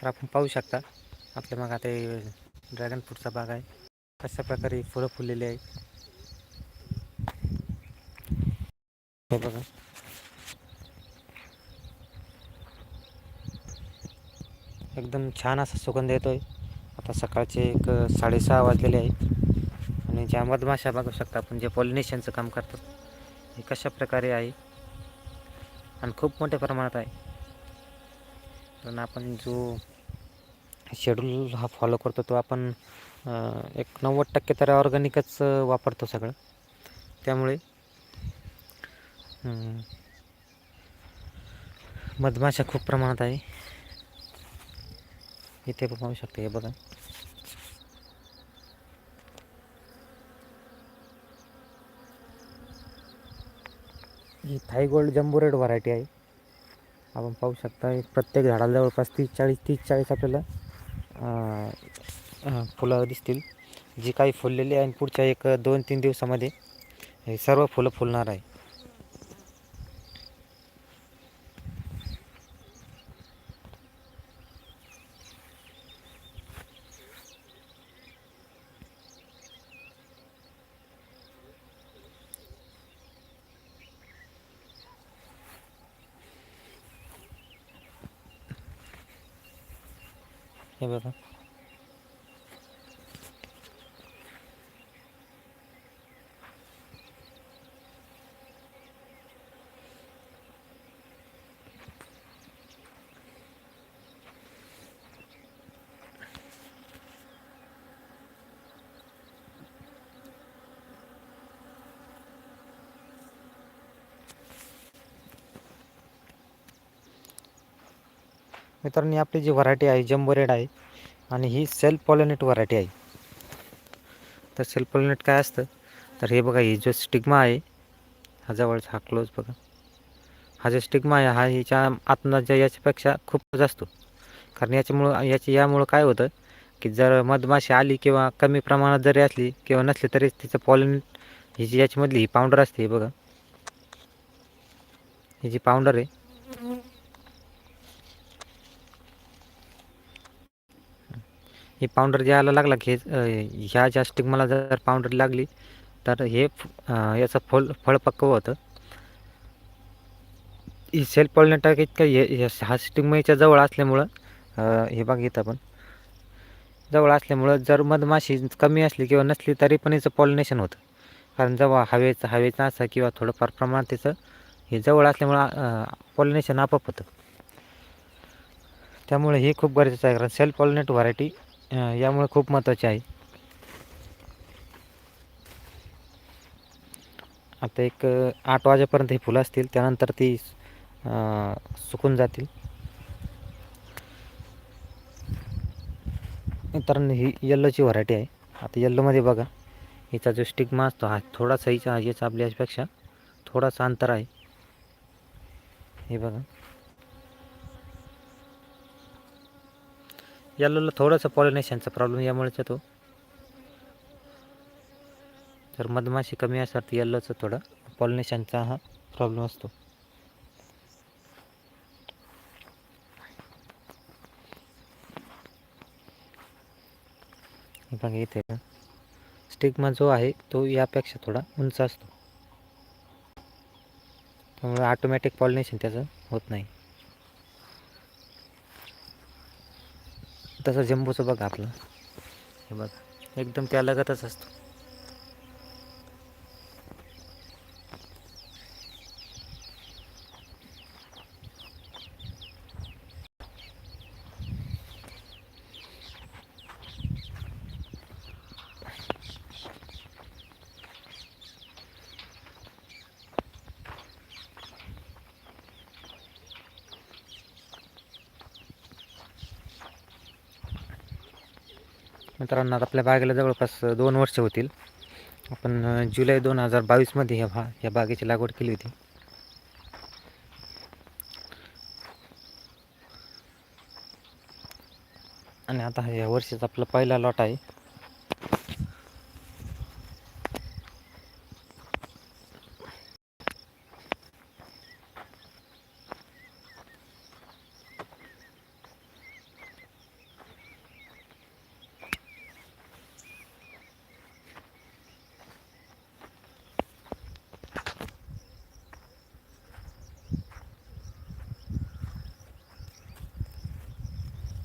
तर आपण पाहू शकता आपल्या मग आता ड्रॅगन फ्रूटचा बाग आहे. कशा प्रकारे फुलं फुललेली आहे हे बघा. एकदम छान असा सुगंध येतो आहे आता सकाळचे एक साडेसहा वाजलेले आहे आणि ज्या मधमाशा बघू शकता आपण जे पॉलिनेशनचं काम करतात हे कशा प्रकारे आहे. आणि खूप मोठ्या प्रमाणात आहे. कारण आपण जो शेड्यूल हा फॉलो करतो तो आपण एक नव्वद टक्के तर ऑर्गॅनिकच वापरतो सगळं. त्यामुळे मधमाशा खूप प्रमाणात आहे. इथे पण पाहू शकते हे बघा. ही Thai gold jumbo red variety आहे. आपण पाहू शकता प्रत्येक झाडाला जवळपास तीस चाळीस तीस चाळीस आपल्याला फुलं दिसतील. जी काही फुललेली आहे आणि पुढच्या एक दोन तीन दिवसामध्ये हे सर्व फुलं फुलणार आहे. हे बघा. मित्रांनो आपली जी व्हरायटी आहे जम्बो रेड आहे आणि ही सेल्फ पॉलिनेट व्हरायटी आहे. तर सेल्फ पॉलिनेट काय असतं? तर हे बघा ही जो स्टिग्मा आहे हा जवळचा हा क्लोज बघा. हा जो स्टिग्मा आहे हा हिच्या आतनाच्या याच्यापेक्षा खूप असतो. कारण याच्यामुळं याची यामुळं काय होतं की जर मधमाशी आली किंवा कमी प्रमाणात जरी असली किंवा नसली तरी तिचं पॉलिनेट ही जी याच्यामधली ही पावडर असते हे बघा. ही जी पावडर आहे हे पावडर द्यायला लागला की ह्या ज्या स्टिग्माला जर पावडर लागली तर हे याचं फळ फळ पक्कं होतं. ही सेल्फ पॉलिनेटर इतकं हे हा स्टिग्मेच्या जवळ असल्यामुळं हे बघ येतं पण. जवळ असल्यामुळं जर मधमाशी कमी असली किंवा नसली तरी पण याचं पॉलिनेशन होतं. कारण जेव्हा हवेचं हवेचं असं किंवा थोडंफार प्रमाणात त्याचं हे जवळ असल्यामुळं पॉलिनेशन आपोआप होतं. त्यामुळे हे खूप गरजेचं आहे. कारण सेल्फ पॉलिनेट व्हरायटी यामुळे खूप महत्त्वाचे आहे. आता एक आठ वाजेपर्यंत ही फुलं असतील त्यानंतर ती सुकून जातील. तर ही येल्लोची व्हरायटी आहे. आता येल्लोमध्ये बघा हिचा जो स्टिग्मा असतो हा थोडासा हिचा याचा आपल्या याच्यापेक्षा थोडासा अंतर आहे. हे बघा. येल्लोला थोडंसं पॉलिनेशनचा प्रॉब्लेम यामुळेच येतो. जर मधमाशी कमी असणार तर येल्लोचं थोडं पॉलिनेशनचा हा प्रॉब्लेम असतो. बघा इथे स्टिग्मा जो आहे तो यापेक्षा थोडा उंच असतो. त्यामुळे ऑटोमॅटिक पॉलिनेशन त्याचं होत नाही. तसं जम्बोचं बघा आपलं. हे बघा एकदम त्या लगतच असतो. मित्रांनो आता आपल्या बागेला जवळपास दोन वर्ष होतील. आपण जुलै दोन हजार बावीसमध्ये ह्या भा या बागेची लागवड केली होती. आणि आता हा या वर्षीचा आपला पहिला लॉट आहे.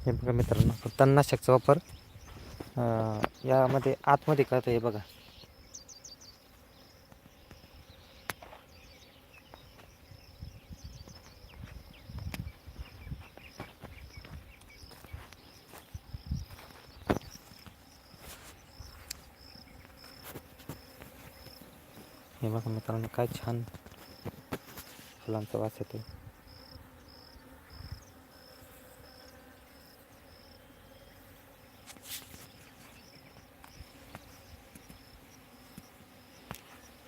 हे बघा मित्रांनो तणनाशकचा वापर यामध्ये आतमध्ये करतं हे बघा. हे बघा मित्रांनो काय छान फुलांचा वास येतो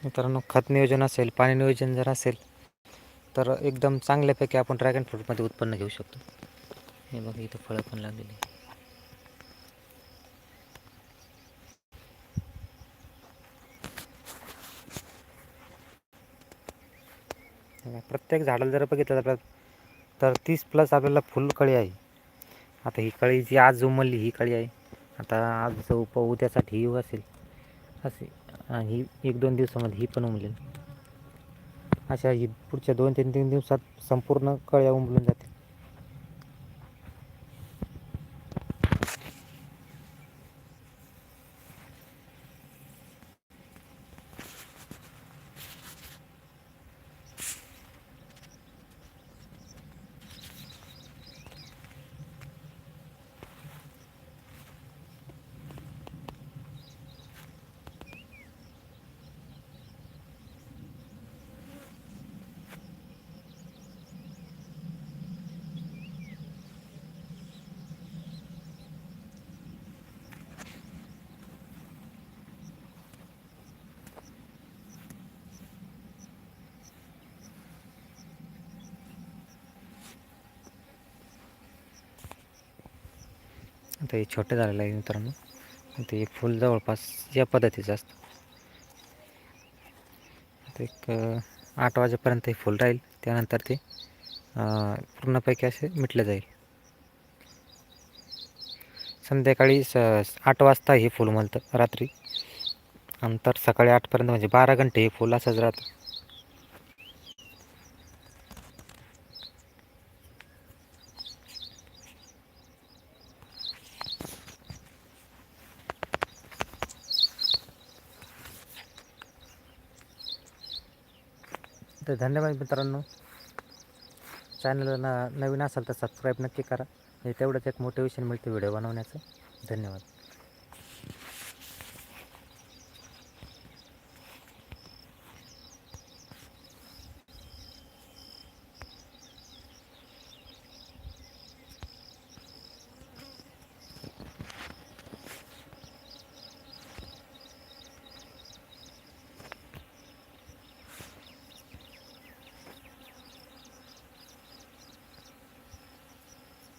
मित्रांनो खत नियोजन असेल पाणी नियोजन जर असेल तर एकदम चांगल्यापैकी आपण ड्रॅगन फ्रूटमध्ये उत्पन्न घेऊ शकतो. हे बघा इथं फळं पण लागलेली प्रत्येक झाडाला जर बघितलं तर तर तीस प्लस आपल्याला फुल कळी आहे. आता ही कळी जी आज उमलली ही कळी आहे. आता आज उप उद्यासाठी ही असेल. असे आणि ही एक दोन दिवसामध्ये ही पण उमलेल. अशा ही पुढच्या दोन तीन तीन दिवसात संपूर्ण कळ्या उमलून जातील. आता हे छोटं झालेलं आहे मित्रांनो. आता हे फुल जवळपास या पद्धतीचं असतं. आता एक आठ वाजेपर्यंत हे फुल राहील. त्यानंतर ते पूर्णपैकी असे मिटलं जाईल. संध्याकाळी स आठ वाजता हे फुल मलतं रात्री. नंतर सकाळी आठपर्यंत म्हणजे बारा घंटे हे फुल असंच राहतं. तर धन्यवाद मित्रांनो. चॅनलला न नवीन असाल तर सबस्क्राईब नक्की करा. हे तेवढंच एक मोटिवेशन मिळते व्हिडिओ बनवण्याचं. धन्यवाद.